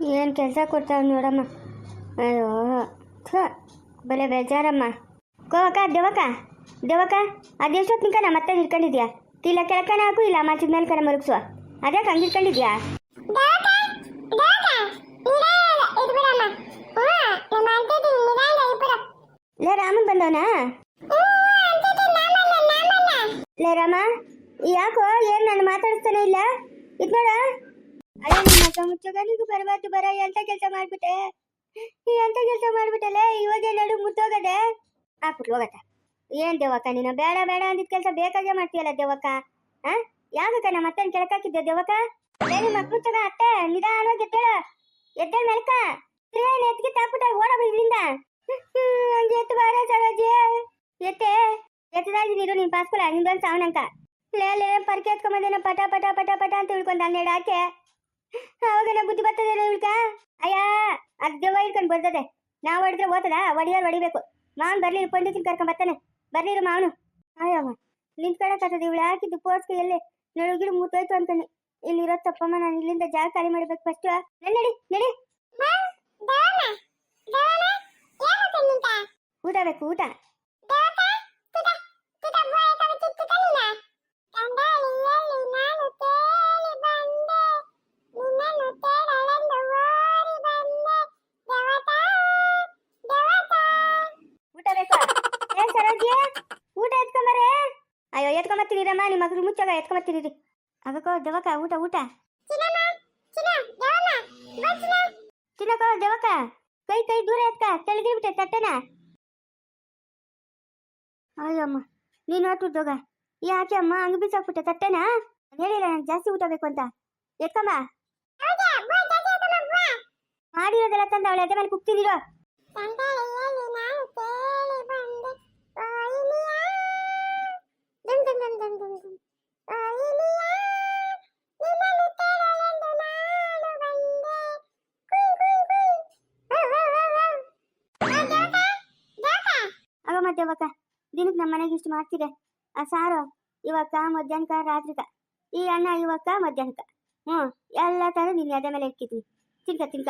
ಏನು ಕೆಲಸ ಕೊಡ್ತಾವ ನೋಡಮ್ಮ? ಅಯ್ಯೋ ಥು ಬಲೆ ಬೇಜಾರಮ್ಮ. ಕೋವಕ ದೇವಕ ದೇವಕ ಅದೆಷ್ಟೊತ್ತು ನಿಂಕನ ಮತ್ತೆ ನಿಲ್ಕೊಂಡಿದ್ಯಾ ಇಲ್ಲ ಕೆಳಕನ ಹಾಕು ಇಲ್ಲ ಮಾಚಿದ ಮೇಲೆ ಕನ ಮರುಗಿಸುವ ಅದ್ಯಾಕೆ ಹಂಗೆ ಇಟ್ಕೊಂಡಿದ್ಯಾ? ಲೇ ರಾಮನ್ ಬಂದವನಾ? ಲೇ ರಾಮ ಯಾಕೋ ಏನ್ ನಾನು ಮಾತಾಡಿಸ್ತಾನೆ ಇಲ್ಲ? ಇದ್ ನೋಡ. ಅಯ್ಯೋ ನಿಮ್ಮ ಮಗ ಮುಚ್ಚೋಗನಿಗೂ ಬರಬಾರ್ದು ಬರ ಎಂತ ಕೆಲಸ ಮಾಡ್ಬಿಟ್ಟೆ? ಎಂತ ಕೆಲಸ ಮಾಡ್ಬಿಟ್ಟಲೆ? ಇವಾಗ ನಡು ಮುತ್ತೋಗದೆ ಹಾಕ್ಬಿಟ್ಟು ಹೋಗತ್ತ ಏನ್ ದೇವಕ್ಕ ನೀನು ಬೇಡ ಬೇಡ ಅಂದಿದ್ ಕೆಲಸ ಬೇಕಾಗೆ ಮಾಡ್ತೀಯಲ್ಲ ದೇವಕ್ಕ ಆ? ಯಾಕಕ್ಕ ನಮ್ಮ ಅತ್ತನ ಕೆಳಕಾಕಿದ್ದೆ ದೇವಕ್ಕ ಲೇ ಮಕ್ಕಳು ಮಕ್ಕ ಮುಚ್ಚೋಗ, ಅತ್ತೆ, ನಿಧಾನವಾಗಿ ಎದ್ದೇಳ. ಎದ್ದೇಳ ಮೆಲ್ಕ ಏನ್ ಎತ್ಗೆ ತಾಕ್ಬಿಟ್ಟ ಓಡೋಗ್ಬಿಡು ಇಲ್ಲಿಂದ. ಹಂಗೆ ಎತ್ತು ಬಾರ, ಸರೋಜಿ. ಎತ್ತೆ, ಎತ್ತದಾಗಿ ನೀರು ನಿನ್ ಪಾಸ್ಕೊಳ ನಿಂದೊಂದು ಸಾವನಂಕ. ಲೇ ಲೇ, ಪರ್ಕೆ ಎತ್ಕೊಂಬಂದೇನೋ ಪಟ ಪಟ ಪಟ ಪಟ ಅಂತ ತಿಳ್ಕೊಂಡ ಹನ್ನೆರಡು ಅವಾಗ ನಾ ಬುದ್ಧಿ ಬರ್ತದೆ ಇವಳ್ಕ ಅಯ್ಯ ಅದ್ ದೆವ್ವ ಇಳ್ಕೊಂಡ್ ಬರ್ತದೆ. ನಾವು ಹೊಡೆದ್ರೆ ಓತದ ಒಡಿಯೋರು ಹೊಡಿಬೇಕು. ಮಾವನ್ ಬರ್ಲಿ ಪಂಡಿತಿನ ಕರ್ಕೊಂಡ್ ಬರ್ತಾನೆ. ಬರ್ಲಿರು ಮಾವನು. ಅಯ್ಯವ್ವ ನಿಂತ್ಕೊಳಕತ್ತದ ಇವಳು ಹಾಕಿದ್ದು ಪೋಸ್ಗೆ ಎಲ್ಲಿ? ನಡುಗಿಡು ಮುತ್ತೋಯ್ತು ಅಂತಾನೆ. ಇಲ್ಲಿರೋ ತಪ್ಪಮ್ಮ ನಾನು ಇಲ್ಲಿಂದ ಜಾಗ ಖಾಲಿ ಮಾಡ್ಬೇಕು ಫಸ್ಟ್ ನಡಿ ನಡಿ ಊಟ ಬೇಕು ಊಟ. ಸರೋಜಿ ಊಟ ಎತ್ಕೊಂಬರೇ ಅಯ್ಯೋ ಎತ್ಕೊಂಬತ್ತೀರಮ್ಮ ನಿಮ್ಮ ಮಗಳು ಮುಚ್ಚಾಗ ಎತ್ಕೊಂಬತ್ತೀರಿ ಅದಕ್ಕೋ ದವಕ ಊಟ ಊಟ. ತಿನ್ನಕೋ ದವಕ ಕೈ ಕೈ ದೂರ ಎತ್ಕ. ತೆಳಗಿಬಿಟ್ಟೆ ತಟ್ಟೆನ. ಅಯ್ಯಮ್ಮ ನೀನು ಹೊಟ್ಟುದೋಗ ಯಾಕೆ ಅಮ್ಮ ಹಂಗ ಬಿಸಾಕ್ಬಿಟ್ಟೆ ತಟ್ಟೆನ? ಹೇಳಿಲ್ಲ ನಂಗೆ ಜಾಸ್ತಿ ಊಟ ಬೇಕು ಅಂತ. ಎತ್ಕಮ್ಮ ಮಾಡಿರೋದೆಲ್ಲ ತಂದ ಅವಳ ಎದೆ ಮೇಲೆ ಕುಗ್ತಿದ್ದೀರೋ ಮತ್ತೆ ದಿನಕ್ಕೆ ನಮ್ಮ ಮನೆಗೆ ಇಷ್ಟು ಮಾಡ್ತಿದೆ. ಆ ಸಾರು ಇವಕ್ಕ ಮಧ್ಯಾಹ್ನಕ ರಾತ್ರಿಕ. ಈ ಅಣ್ಣ ಇವಕ್ಕ ಮಧ್ಯಾಹ್ನಕ. ಹ್ಞೂ ಎಲ್ಲ ತರ ನಿನ್ನ ಅದ ಮೇಲೆ ಇಟ್ಟಿದ್ವಿ ತಿನ್ಕ ತಿನ್ಕ.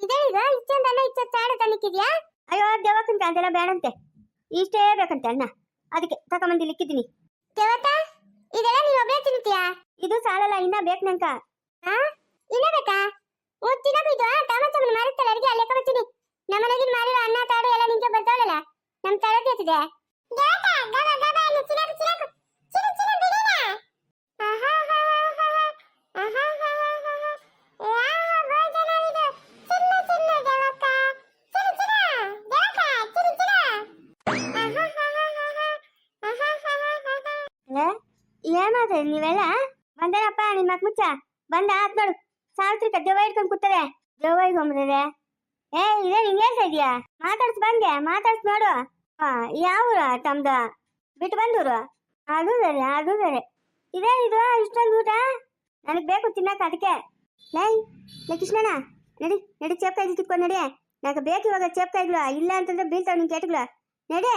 ಇದೇನೀಗ ಇಷ್ಟೊಂದು ಅನ್ನ ತಾಡ ಅಯ್ಯೋ ದೇವಕ್ಕಂತ ಅದೆಲ್ಲ ಬೇಡಂತೆ. ಇಷ್ಟೇ ಬೇಕಂತೆ ಅಣ್ಣ ಅದಕ್ಕೆ ತಗೊಂಬಂದು ಇಕ್ಕಿದ್ದೀನಿ. ದೇವತ ಇದೆಲ್ಲ ನೀನು ಒಬ್ಬೇ ತಿಂತೀಯಾ? ಇದು ಸಾಲಲ್ಲ ಇನ್ನ ಬೇಕು ನಂಕ. ಹಾ ಇನ್ನ ಬೇಕಾ? ಓ ತಿನ್ನಬೇಕು ಇದು ಟಮಾಟೊ ಮಾರುತ್ತಲ್ಲ ಅಡಿಗೆ ಅಲ್ಲೇ ಬರ್ತೀನಿ ನಮ್ಮನೆಗಿನ ಮಾರಿರೋ ಅನ್ನ ತಾಡು ಎಲ್ಲ ನಿಂಗೆ ಬರ್ತಾವಳಲ್ಲ? ನಮ್ ತರದಿ ಎತ್ತಿದೆ ನೀವೆಲ್ಲ? ಬಂದೇನಪ್ಪ, ನಿನ್ ಮುಚ್ಚ. ಬಂದ, ಆತ್ ನೋಡು. ಸಾವಿತ್ರಿಕ ದೆವ್ವ ಇಟ್ಕೊಂಡ್ ಕೂತಾರೆ ದೆವ್ವ ಇಟ್ಕೊಂಡ್ಬಿಟ್ಟಿದೆ ಏ ಇದೇ ನಿಂಗೆ ಹೇಳ್ತಾ ಇದೀಯಾ? ಮಾತಾಡ್ಸ್, ಬಂದೆ. ಮಾತಾಡ್ಸ್, ನೋಡು. ಹಾ ಯಾವೂರ ತಮ್ದ? ಬಿಟ್ಟು ಬಂದೂರು? ಅದು ಬೇರೆ ಅದು ಬೇರೆ ಇದೇನಿದು ಇಷ್ಟೊಂದು ಊಟ? ನನಗೆ ಬೇಕು ತಿನ್ನಕ್ಕೆ ಅದಕ್ಕೆ. ಲೈ ಲೈ ಕೃಷ್ಣಣ್ಣ, ನಡಿ ನಡಿ ಚೇಪ್ಕಾಯಿ ಕಿತ್ಕೊಂಡು ನಡಿ. ನನಗೆ ಬೇಕು ಇವಾಗ ಚೇಪ್ಕಾಯಿಗಳು ಇಲ್ಲ ಅಂತಂದ್ರೆ ಬೀಳ್ತಾವ ನಿನ್ ಕೇಟಗಳು. ನಡಿ.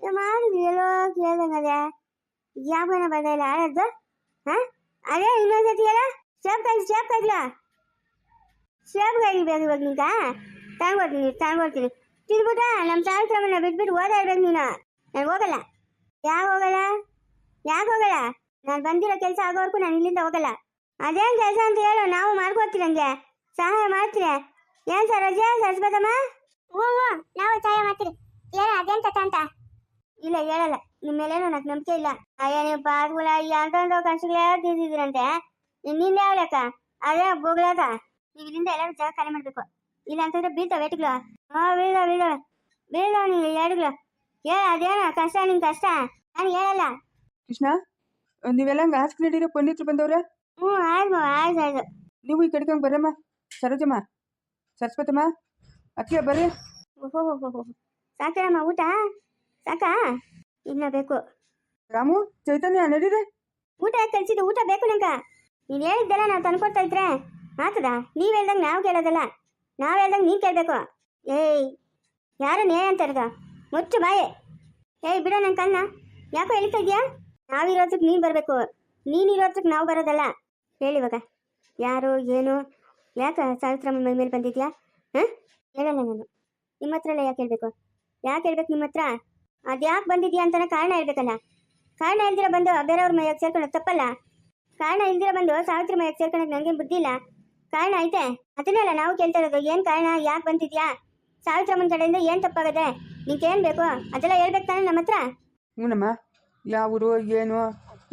ಮಾಡಿದ್ವಿ ಎಲ್ಲೋ ಕೇಳ್ದಂಗದೆ ಯಾವನ ಬಂದ ಇಲ್ಲ ಆಡದ್ದು ಹಾ? ಅದೇ ಇನ್ನೊಂದ್ಸತಿ ಹೇಳ. ಚೇಪ್ಕಾಯಿ ಚೇಪ್ಕಾಯಿಗಳು ಸೇಬುಗಾಯಿ ಬೇಕು ಇವಾಗ ನಿಂಗ ತಗೊಂಡ್ಬರ್ತೀನಿ ತಗೊಂಡ್ಬರ್ತೀನಿ ತಿಂದ್ಬಿಟ್ಟ ನಮ್ಮ ಸಾವಿತ್ರಮ್ಮನ ಬಿಟ್ಬಿಟ್ಟು ಓದಾಡ್ಬೇಕು ನೀನು. ನಾನು ಹೋಗಲ್ಲ. ಯಾಕೆ ಹೋಗಲ್ಲ? ಯಾಕೆ ಹೋಗಲ್ಲ? ನಾನು ಬಂದಿರೋ ಕೆಲಸ ಆಗೋವರೆಗೂ ನಾನು ಇಲ್ಲಿಂದ ಹೋಗಲ್ಲ. ಅದೇನು ಕೆಲಸ ಅಂತ ಹೇಳು ನಾವು ಮಾಡ್ಕೊಡ್ತೀವಿ ಹಂಗೆ ಸಹಾಯ ಮಾಡ್ತೀನಿ ಏನು ಸರ್ ರಜೆ ಸರಸ್ವತಮ್ಮ? ಹ್ಞೂ ಹ್ಞೂ. ನಾವು ಸಹಾಯ ಮಾಡ್ತೀರಿ ಹೇಳ ಅದೇನ್ ಅಂತ? ಇಲ್ಲ ಹೇಳಲ್ಲ. ನಿಮ್ಮ ಮೇಲೇನು ನನಗೆ ನಂಬಿಕೆ ಇಲ್ಲ. ಅಯ್ಯ ನೀವು ಪಾಸ್ಗಳ ಅಂತಂದು ಕಷ್ಟಗಳೇ ತಿಂದಿದ್ದೀರಂತೆ ನಿನ್ನಿಂದ ಯಾವ ಲೆಕ್ಕ ಅದೇ ಬೊಗಳಾಗ ನೀವು ಇಲ್ಲಿಂದ ಎಲ್ಲರೂ ಜಾಗ ಖಾಲಿ ಮಾಡ್ಬೇಕು. ಇಲ್ಲ ಅಂತಂದ್ರೆ ಬೀಳ್ತಾವ ವೇಟ್ಗಳು ಹಾ ಬೀಳ್ದ ಬೀಳ್ದ ಬೀಳ್ದ ನೀವು ಎರಡುಗಳು ಹೇಳ ಅದೇನ ಕಷ್ಟ ನಿನ್ ಕಷ್ಟ? ನಾನು ಹೇಳಲ್ಲ. ಕೃಷ್ಣ ನೀವೆಲ್ಲ ಹಂಗೆ ಹಾಸ್ಗೆ ನಡೀರೋ ಪಂಡಿತರು ಬಂದವ್ರೆ? ಹ್ಞೂ ಆಯ್ತು ಆಯ್ತು ಆಯ್ತು. ನೀವು ಈ ಕಡೆಗೆ ಬರಮ್ಮ. ಸರೋಜಮ್ಮ ಸರಸ್ವತಮ್ಮ ಅಕ್ಕೆ ಬರ್ರಿ. ಓಹೋ ಸಾಕಮ್ಮ ಊಟ? ಸಾಕಾ? ಇನ್ನ ಬೇಕು. ರಾಮು ಚೈತನ್ಯ ನಡೀರಿ. ಊಟ ಯಾಕೆ ಕಳ್ಸಿದ್ದು? ಊಟ ಬೇಕು ನಂಗ. ನೀನು ಹೇಳಿದ್ದೆಲ್ಲ ನಾವು ತಂದ್ಕೊಡ್ತಾ ಇದ್ರೆ ಆತದ ನೀವು ಹೇಳ್ದಂಗೆ ನಾವು ಕೇಳೋದಲ್ಲ. ನಾವು ಹೇಳ್ದಂಗೆ ನೀನು ಕೇಳಬೇಕು. ಏಯ್, ಯಾರು ನೇ ಅಂತಾರ್ಗ ಮುಚ್ಚು ಬಾಯೆ. ಏಯ್, ಬಿಡೋ ನನ್ನ ಕಣ್ಣ. ಯಾಕೋ ಹೇಳ್ತಾ ಇದೆಯಾ? ನಾವಿರೋದಕ್ಕೆ ನೀನು ಬರಬೇಕು. ನೀನು ಇರೋದಕ್ಕೆ ನಾವು ಬರೋದಲ್ಲ. ಹೇಳಿ ಇವಾಗ. ಯಾರು, ಏನು? ಯಾಕೆ ಸಾವಿತ್ರಮ್ಮ ಮೈ ಮೇಲೆ ಬಂದಿದ್ಯಾ? ಹಾಂ? ಹೇಳಲ್ಲ ನಾನು. ನಿಮ್ಮ ಹತ್ರ ಎಲ್ಲ ಯಾಕೆ ಹೇಳಬೇಕು? ಯಾಕೆ ಹೇಳ್ಬೇಕು ನಿಮ್ಮ ಹತ್ರ? ಅದು ಯಾಕೆ ಬಂದಿದ್ಯಾ ಅಂತಲೇ ಕಾರಣ ಹೇಳ್ಬೇಕಲ್ಲ. ಕಾರಣ ಇಲ್ದಿರ ಬಂದು ಬೇರೆಯವ್ರ ಮೈಯಾಗ ಸೇರ್ಕೊಳ್ಳೋದು ತಪ್ಪಲ್ಲ. ಕಾರಣ ಇಲ್ದಿರ ಬಂದು ಸಾವಿತ್ರಿ ಮೈಯಾಗ ಸೇರ್ಕೊಳಕ್ಕೆ ನನಗೇನು ಬುದ್ಧಿ ಇಲ್ಲ. ಕಾರಣ ಐತೆ? ಅದನ್ನೆಲ್ಲ ನಾವು ಕೇಳ್ತಾ ಇರೋದು. ಏನು ಕಾರಣ? ಯಾಕೆ ಬಂದಿದ್ಯಾ? ಸಾವಿತ್ರಮ್ಮನ ಕಡೆಯಿಂದ ಏನು ತಪ್ಪಾಗದೆ? ನಿಂಗೇನು ಬೇಕು? ಅದೆಲ್ಲ ಹೇಳ್ಬೇಕು ತಾನೆ ನಮ್ಮ ಹತ್ರ? ಹ್ಞೂನಮ್ಮ. ಯಾವ ಊರು ಏನು?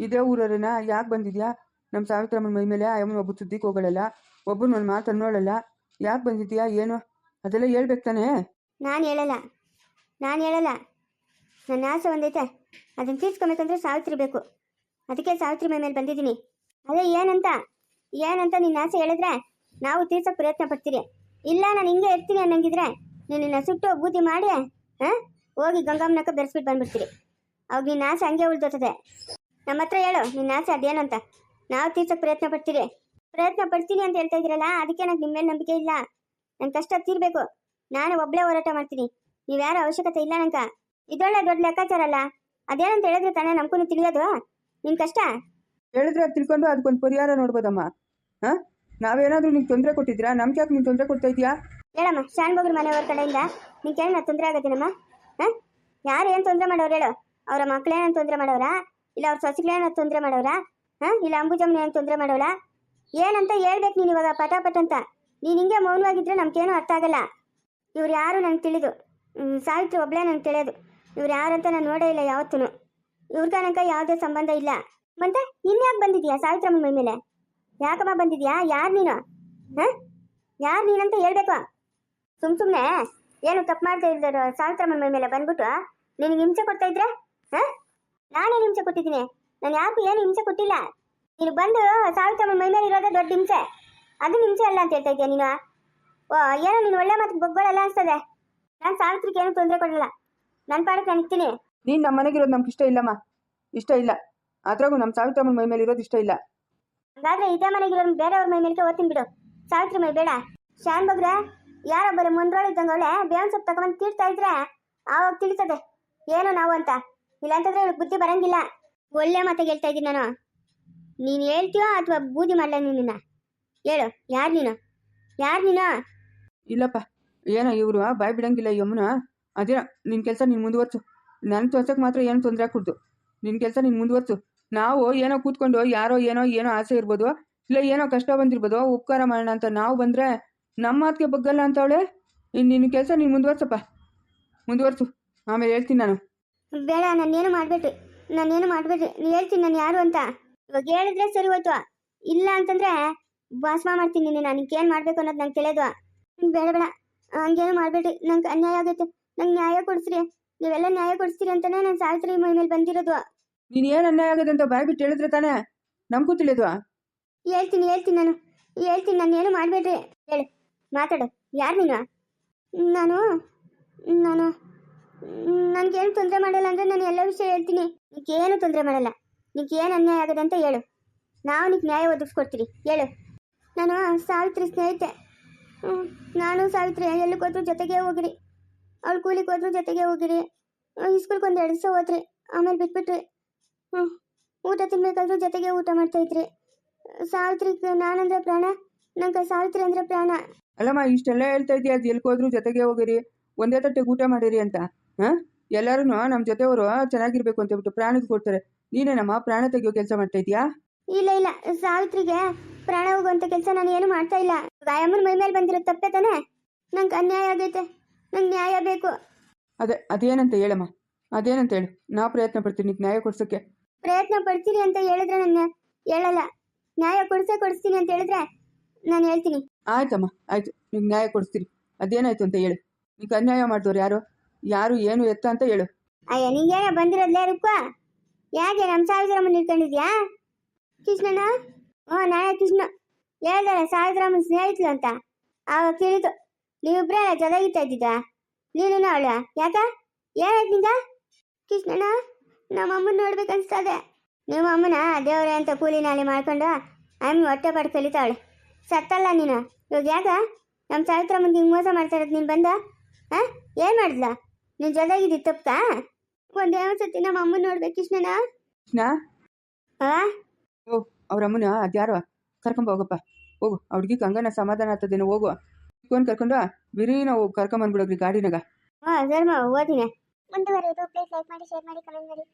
ಇದೇ ಊರರೇನ ಯಾಕೆ ಬಂದಿದ್ಯಾ? ನಮ್ಮ ಸಾವಿತ್ರಮ್ಮನ ಮೈ ಮೇಲೆ ಅಮ್ಮನ ಒಬ್ಬ ಸುದ್ದಿಗೆ ಹೋಗಳಲ್ಲ. ಒಬ್ಬರು ನನ್ನ ಮಾತು ಅನ್ನೋಳಲ್ಲ ಯಾಕೆ ಬಂದಿದ್ಯಾ ಏನು? ಅದೆಲ್ಲ ಹೇಳ್ಬೇಕು ತಾನೇ? ನಾನು ಹೇಳಲ್ಲ. ನಾನು ಹೇಳಲ್ಲ. ನನ್ನ ಆಸೆ ಒಂದೈತೆ. ಅದನ್ನು ತೀರ್ಸ್ಕೊಬೇಕಂದ್ರೆ ಸಾವಿತ್ರಿ ಬೇಕು. ಅದಕ್ಕೆ ಸಾವಿತ್ರಿ ಮೈ ಮೇಲೆ ಬಂದಿದ್ದೀನಿ. ಅದೇ ಏನಂತ? ಏನಂತ ನಿನ್ನ ಆಸೆ ಹೇಳಿದ್ರೆ ನಾವು ತೀರ್ಸೋಕೆ ಪ್ರಯತ್ನ ಪಡ್ತೀರಿ. ಇಲ್ಲ, ನಾನು ಹಿಂಗೆ ಇರ್ತೀನಿ ಅನ್ನಂಗಿದ್ರೆ ನಿನ್ನ ಸುಟ್ಟು ಬೂದಿ ಮಾಡಿ, ಹಾಂ? ಹೋಗಿ ಗಂಗಮ್ಮನಕ್ಕ ಬೆರೆಸ್ಬಿಟ್ಟು ಬಂದ್ಬಿಡ್ತೀರಿ. ಅವಾಗ ನಿನ್ನ ಆಸೆ ಹಂಗೆ ಉಳಿದೋತದೆ ನಮ್ಮ ಹತ್ರ ಹೇಳು, ನಿನ್ನ ಆಸೆ ಅದೇನಂತ. ನಾವು ತೀರ್ಸೋಕೆ ಪ್ರಯತ್ನ ಪಡ್ತೀರಿ. ಪ್ರಯತ್ನ ಪಡ್ತೀನಿ ಅಂತ ಹೇಳ್ತಾ ಇದ್ದೀರಲ್ಲ, ಅದಕ್ಕೆ ನಂಗೆ ನಿಮ್ಮ ಮೇಲೆ ನಂಬಿಕೆ ಇಲ್ಲ. ನನ್ನ ಕಷ್ಟ ತೀರ್ಬೇಕು. ನಾನು ಒಬ್ಳೆ ಹೋರಾಟ ಮಾಡ್ತೀನಿ. ನೀವ್ಯಾರ ಅವಶ್ಯಕತೆ ಇಲ್ಲ ನಂಕ ಇದೊಳ್ಳೆ ದೊಡ್ಡ ಲೆಕ್ಕಾಚಾರ ಅಲ್ಲ. ಅದೇನಂತ ಹೇಳಿದ್ರೆ ತಾನೇ ನಮ್ಗೂ ತಿಳಿಯೋದು? ನಿನ್ ಕಷ್ಟ? ಹೇಳಿದ್ರೆ ಅದು ತಿಳ್ಕೊಂಡು ಅದಕ್ಕೊಂದು ಪರಿಹಾರ ನೋಡ್ಬೋದಮ್ಮ. ಹಾಂ? ನಾವೇನಾದರೂ ನಿಂಗೆ ತೊಂದರೆ ಕೊಟ್ಟಿದ್ರಾ? ನಮ್ಗೆ ಯಾಕೆ ನೀನು ತೊಂದರೆ ಕೊಡ್ತಾ ಇದೆಯಾ? ಹೇಳಮ್ಮ ಶಾನ್ಭೋಗ್ರ ಮನೆಯವ್ರ ಕಡೆಯಿಂದ ನೀನು ಕೇಳಿ ನಾ ತೊಂದರೆ ಆಗತ್ತೇನಮ್ಮ? ಹಾಂ? ಯಾರು ಏನು ತೊಂದರೆ ಮಾಡೋರು ಹೇಳು. ಅವರ ಮಕ್ಳೇನ ತೊಂದರೆ ಮಾಡೋರಾ? ಇಲ್ಲ ಅವ್ರ ಸೊಸೆಗಳೇನ ತೊಂದರೆ ಮಾಡೋರಾ? ಹಾಂ? ಇಲ್ಲ ಅಂಬುಜಮ್ಮನ ಏನು ತೊಂದರೆ ಮಾಡೋಲ್ಲ ಏನಂತ ಹೇಳ್ಬೇಕು ನೀನು ಇವಾಗ ಪಟ ಪಟ್ ಅಂತ. ನೀನು ಹಿಂಗೆ ಮೌನವಾಗಿದ್ರೆ ನಮ್ಗೇನು ಅರ್ಥ ಆಗಲ್ಲ. ಇವ್ರು ಯಾರು ನಂಗೆ ತಿಳಿದು. ಸಾವಿತ್ರಿ ಒಬ್ಬಳೇ ನಂಗೆ ತಿಳಿಯೋದು. ಇವ್ರು ಯಾರಂತ ನಾನು ನೋಡೇ ಇಲ್ಲ ಯಾವತ್ತೂ ಇವ್ರ ತನಕ ಯಾವುದೇ ಸಂಬಂಧ ಇಲ್ಲ. ಮತ್ತೆ ಇನ್ಯಾಕೆ ಬಂದಿದ್ಯಾ ಸಾವಿತ್ರಮ್ಮ ಮೈ ಮೇಲೆ? ಯಾಕಮ್ಮ ಬಂದಿದ್ಯಾ? ಯಾರು ನೀನು? ಹಾಂ? ಯಾರು ನೀನಂತ ಹೇಳ್ಬೇಕು? ಸುಮ್ ಸುಮ್ಮನೆ ಏನು ತಪ್ಪು ಮಾಡ್ತಾ ಇದ್ದಾರೆ ಸಾವಿತ್ರಮ್ಮ ಮೈ ಮೇಲೆ ಬಂದ್ಬಿಟ್ಟು ನಿನಗೆ ಹಿಂಸೆ ಕೊಡ್ತಾ ಇದ್ರೆ? ಹಾಂ? ನಾನೇನು ಹಿಂಸೆ ಕೊಟ್ಟಿದ್ದೀನಿ? ನಾನು ಯಾಕೆ ಏನು ಹಿಂಸೆ ಕೊಟ್ಟಿಲ್ಲ. ನೀನು ಬಂದು ಸಾವಿತ್ರಮ್ಮ ಮೈ ಮೇಲೆ ಇರೋದೇ ದೊಡ್ಡ ಹಿಂಸೆ. ಅದು ಹಿಂಸೆ ಅಲ್ಲ ಅಂತ ಹೇಳ್ತಾ ನೀನು? ಓ, ಏನೋ ನೀನು ಒಳ್ಳೆ ಮಾತು ಬೊಗ್ಗಳಲ್ಲ ಅನ್ಸ್ತದೆ. ನಾನು ಸಾವಿತ್ರಿಗೆ ಏನು ತೊಂದರೆ ಕೊಡಲ್ಲ ನನ್ನ ಪಾಡಕ್ಕೆ ನಾನು ಇರ್ತೀನಿ. ನೀನು ನಮ್ಮ ಮನೆಗಿರೋದು ನಮ್ಗೆ ಇಷ್ಟ ಇಲ್ಲಮ್ಮ. ಇಷ್ಟ ಇಲ್ಲ. ಅದ್ರಾಗೂ ನಮ್ಮ ಸಾವಿತ್ರಮ್ಮನ ಮೈ ಮೇಲೆ ಇರೋದು ಇಷ್ಟ ಇಲ್ಲ. ಹಂಗಾದ್ರೆ ಇದೇ ಮನೆಗಿರೋ ಬೇರೆಯವ್ರ ಮೈ ಮೇಲೆ ಓದ್ತೀನಿ ಬಿಡು. ಸಾವಿತ್ರಿ ಮೈ ಬೇಡ. ಶಾನ್ ಬಗ್ರೆ ಯಾರೋ ಬರೀ ಮುಂದ್ರೋಳು ಇದ್ದಂಗೆ ಅವಳೆ ಬೇವಿನ ಸೊಪ್ಪು ತಗೊಂಡು ತೀರ್ತಾ ಇದ್ರೆ ಆವಾಗ ತಿಳಿತದೆ. ಏನು ನಾವು ಅಂತ? ಇಲ್ಲಾಂತಂದ್ರೆ ಇವಳಿಗೆ ಬುದ್ಧಿ ಬರಂಗಿಲ್ಲ. ಒಳ್ಳೆ ಮಾತೆ ಹೇಳ್ತಾ ಇದ್ದೀನಿ ನಾನು. ನೀನು ಹೇಳ್ತೀಯೋ ಅಥವಾ ಬೂದಿ ಮಾಡಲ ನಿನ್ನ? ಹೇಳು ಯಾರು ನೀನು? ಯಾರು ನೀನು? ಇಲ್ಲಪ್ಪ ಏನೋ ಇವರು ಬಾಯ್ ಬಿಡಂಗಿಲ್ಲ ಅಮ್ಮನ. ಅದೇನೋ ನಿನ್ನ ಕೆಲಸ ನೀನು ಮುಂದುವರ್ಸು. ನನ್ನ ತೋರ್ಸಕ್ಕೆ ಮಾತ್ರ ಏನು ತೊಂದರೆ ಆಗ್ಕೊಡ್ತು ನಿನ್ನ ಕೆಲಸ ನೀನು ಮುಂದುವರ್ಸು. ನಾವು ಏನೋ ಕೂತ್ಕೊಂಡು ಯಾರೋ ಏನೋ ಏನೋ ಆಸೆ ಇರ್ಬೋದು, ಇಲ್ಲ ಏನೋ ಕಷ್ಟ ಬಂದಿರ್ಬೋದು, ಉಪಕಾರ ಮಾಡೋಣ ಅಂತ ನಾವು ಬಂದ್ರೆ ನಮ್ಮ ಮಾತಿಗೆ ಬಗ್ಗಲ್ಲ ಅಂತವಳೆ? ಇನ್ನು ನಿನ್ನ ಕೆಲಸ ನೀನ್ ಮುಂದುವರ್ಸಪ್ಪ. ಮುಂದುವರ್ಸು. ಆಮೇಲೆ ಹೇಳ್ತೀನಿ ನಾನು. ಬೇಡ ನಾನೇನು ಮಾಡಬೇಡ್ರಿ ನಾನೇನು ಮಾಡಬೇಡ್ರಿ ಹೇಳ್ತೀನಿ ನಾನು ಯಾರು ಅಂತ. ಇವಾಗ ಹೇಳಿದ್ರೆ ಸರಿ ಹೋಯ್ತು. ಇಲ್ಲ ಅಂತಂದ್ರೆ ಭಾಸ್ಮ ಮಾಡ್ತೀನಿ ನೀನು ನನಗೆ ಏನು ಮಾಡಬೇಕು ಅನ್ನೋದು ನಂಗೆ ತಿಳಿಯೋದು ಬೇಡ ಬೇಡ. ಹಂಗೇನು ಮಾಡಬೇಡ್ರಿ. ನಂಗೆ ಅನ್ಯಾಯ ಆಗೈತೆ ನಂಗೆ ನ್ಯಾಯ ಕೊಡಿಸ್ರಿ. ನೀವೆಲ್ಲ ನ್ಯಾಯ ಕೊಡಿಸ್ತೀರಿ ಅಂತಾನೆ ನಾನು ಸಾವಿತ್ರಿ ಮೈ ಮೇಲೆ ಬಂದಿರೋದು. ನೀನು ಏನು ಅನ್ಯಾಯ ಆಗಿದೆ ಅಂತ ಬಾಯ್ ಬಿಟ್ಟು ಹೇಳಿದ್ರೆ ತಾನೆ? ನಮಗೂ ತಿಳಿದ್ವಾ ಹೇಳ್ತೀನಿ ಹೇಳ್ತೀನಿ ನಾನು. ಹೇಳ್ತೀನಿ, ನಾನು ಏನು ಮಾಡಬೇಡ್ರಿ. ಹೇಳು, ಮಾತಾಡು. ಯಾರು ನೀನು? ನಾನು ನಾನು, ನನಗೇನು ತೊಂದರೆ ಮಾಡಲ್ಲ ಅಂದರೆ ನಾನು ಎಲ್ಲ ವಿಷಯ ಹೇಳ್ತೀನಿ. ಏನು ತೊಂದರೆ ಮಾಡಲ್ಲ. ಏನು ಅನ್ಯಾಯ ಆಗದೆ ಅಂತ ಹೇಳು. ನಾವು ನಿಕ್ ನ್ಯಾಯ ಒದಗಿಸ್ಕೊಡ್ತೀರಿ. ಹೇಳು. ನಾನು ಸಾವಿತ್ರಿ ಸ್ನೇಹಿತೆ. ನಾನು ಸಾವಿತ್ರಿ, ಎಲ್ಲಿಗೆ ಹೋದ್ರು ಜೊತೆಗೆ ಹೋಗಿರಿ. ಅವಳು ಕೂಲಿಗೆ ಹೋದ್ರು ಜೊತೆಗೆ ಹೋಗಿರಿ. ಇಸ್ಕೂಲ್ಗೆ ಒಂದು ಎರಡು ದಿವಸ ಹೋದ್ರಿ. ಆಮೇಲೆ ಬಿಟ್ಬಿಟ್ರಿ. ಹ್ಞೂ ಊಟ ತಿನ್ಬೇಕಾದ್ರೂ ಜೊತೆಗೆ ಊಟ ಮಾಡ್ತಾ ಇದ್ರಿ. ಸಾವಿತ್ರಿ ನಾನಂದ್ರೆ ಪ್ರಾಣ? ನಂಗೆ ಸಾವಿತ್ರಿ ಅಂದ್ರೆ ಪ್ರಾಣ. ಅಲ್ಲಮ್ಮ ಇಷ್ಟೆಲ್ಲ ಹೇಳ್ತಾ ಇದೀಯ ಅದು ಎಲ್ಕೋದ್ರು ಜೊತೆಗೆ ಹೋಗಿರಿ. ಒಂದೇ ತಟ್ಟೆಗೆ ಊಟ ಮಾಡಿರಿ ಅಂತ. ಹಾಂ? ಎಲ್ಲರೂ ನಮ್ಮ ಜೊತೆಯವರು ಚೆನ್ನಾಗಿರ್ಬೇಕು ಅಂತ ಹೇಳ್ಬಿಟ್ಟು ಪ್ರಾಣಕ್ಕೆ ಕೊಡ್ತಾರೆ. ನೀನೇನಮ್ಮ ಪ್ರಾಣ ತೆಗಿಯೋ ಕೆಲಸ ಮಾಡ್ತಾ ಇದೀಯಾ ಇಲ್ಲ ಇಲ್ಲ. ಸಾವಿತ್ರಿಗೆ ಪ್ರಾಣ ಹೋಗುವಂತ ಕೆಲಸ ನಾನು ಏನು ಮಾಡ್ತಾ ಇಲ್ಲ. ಗಾಯಮ್ಮನ ಮೈ ಮೇಲೆ ಬಂದಿರೋ ತಪ್ಪೆ ತಾನೆ? ನಂಗೆ ಅನ್ಯಾಯ ಆಗೈತೆ. ನಂಗೆ ನ್ಯಾಯ ಬೇಕು. ಅದೇ ಅದೇನಂತ ಹೇಳಮ್ಮ. ಅದೇನಂತ ಹೇಳು. ನಾ ಪ್ರಯತ್ನ ಪಡ್ತೀನಿ ನ್ಯಾಯ ಕೊಡ್ಸೋಕ್ಕೆ. ಪ್ರಯತ್ನ ಪಡ್ತೀರಿ ಅಂತ ಹೇಳಿದ್ರೆ ನನ್ನ ಹೇಳಲ್ಲ. ನ್ಯಾಯ ಕೊಡ್ಸೇ ಕೊಡಿಸ್ತೀನಿ ಅಂತ ಹೇಳಿದ್ರೆ ನಾನು ಹೇಳ್ತೀನಿ. ಆಯ್ತಮ್ಮ ಆಯ್ತು. ನಿಂಗೆ ನ್ಯಾಯ ಕೊಡಿಸ್ತೀರಿ ಅದೇನಾಯ್ತು ಅಂತ ಹೇಳು. ನಿಂಗೆ ಅನ್ಯಾಯ ಮಾಡಿದವ್ರು ಯಾರು? ಯಾರು ಏನು ಎತ್ತ ಅಂತ ಹೇಳು. ಅಯ್ಯ ನಿಂಗೇನ ಬಂದಿರೋದ್ಲೇ ರುಕ್ಕ ಯಾಕೆ ನಮ್ಮ ಸಾವಿತ್ರಮ್ಮನ ಇಟ್ಕೊಂಡಿದ್ಯಾ ಕೃಷ್ಣನ ಓ ನಾಯ ಕೃಷ್ಣ. ಹೇಳ್ದಾರೆ ಸಾವಿತ್ರಮ್ಮನ ಸ್ನೇಹಿತಳು ಅಂತ. ಆವಾಗ ಕೇಳಿತು ನೀವಿಬ್ರೇ ಜೊತೆಗಿತ್ತ ಇದ್ದಿದ್ದ ನೀನು ಅವಳ? ಯಾಕ? ಏನಾಯ್ತು ನಿಂಗ? ಕೃಷ್ಣನ ನಮ್ಮ ಅಮ್ಮನ ನೋಡ್ಬೇಕು ಅನ್ಸ್ತದೆ. ನಿಮ್ಮ ಅಮ್ಮನ ದೇವ್ರೆ ಅಂತ ಕೂಲಿ ನಾಲಿ ಮಾಡ್ಕೊಂಡು ಅಮ್ಮ ಹೊಟ್ಟೆ ಪಟ್ಟು ಕಲಿತಾಳೆ. ಸತ್ತಲ್ಲ ನೀನು. ಇವಾಗ ಯಾಕ? ನಮ್ಮ ಮುಂದೆ ಹಿಂಗೆ ಮೋಸ ಮಾಡ್ತಾ ಇರೋದು ನೀನು ಬಂದ? ಹಾಂ ಏನು ಮಾಡಿದ್ಲ? ನಿನ್ ಜೊತೆಗಿದ್ದಿ ತಪ್ಪ ಒಂದೇ ಒಂದ್ಸತಿ ನಮ್ಮ ಅಮ್ಮನ ನೋಡ್ಬೇಕು ಕೃಷ್ಣನ. ಕೃಷ್ಣ? ಆ? ಓ ಅವ್ರ ಅಮ್ಮನ ಅದ್ಯಾರೋ ಕರ್ಕೊಂಬ ಹೋಗಪ್ಪ. ಹೋಗು. ಅವ್ರಿಗೆ ಕಂಗನ ಸಮಾಧಾನ ಆಗ್ತದೇನೋ ಹೋಗು. ಇಟ್ಕೊಂಡು ಕರ್ಕೊಂಡು ಬಿರಿ ನಾವು ಕರ್ಕೊಂಬಂದ್ಬಿಡೋಗ್ರಿ ಗಾಡಿನಾಗ. ಹಾ ಸರಿ ಮಾವ ಓದಿನಿ ಮುಂದುವರೆಯೋದು ಪ್ಲೀಸ್ ಲೈಕ್ ಮಾಡಿ ಶೇರ್ ಮಾಡಿ ಕಮೆಂಟ್ ಮಾಡಿ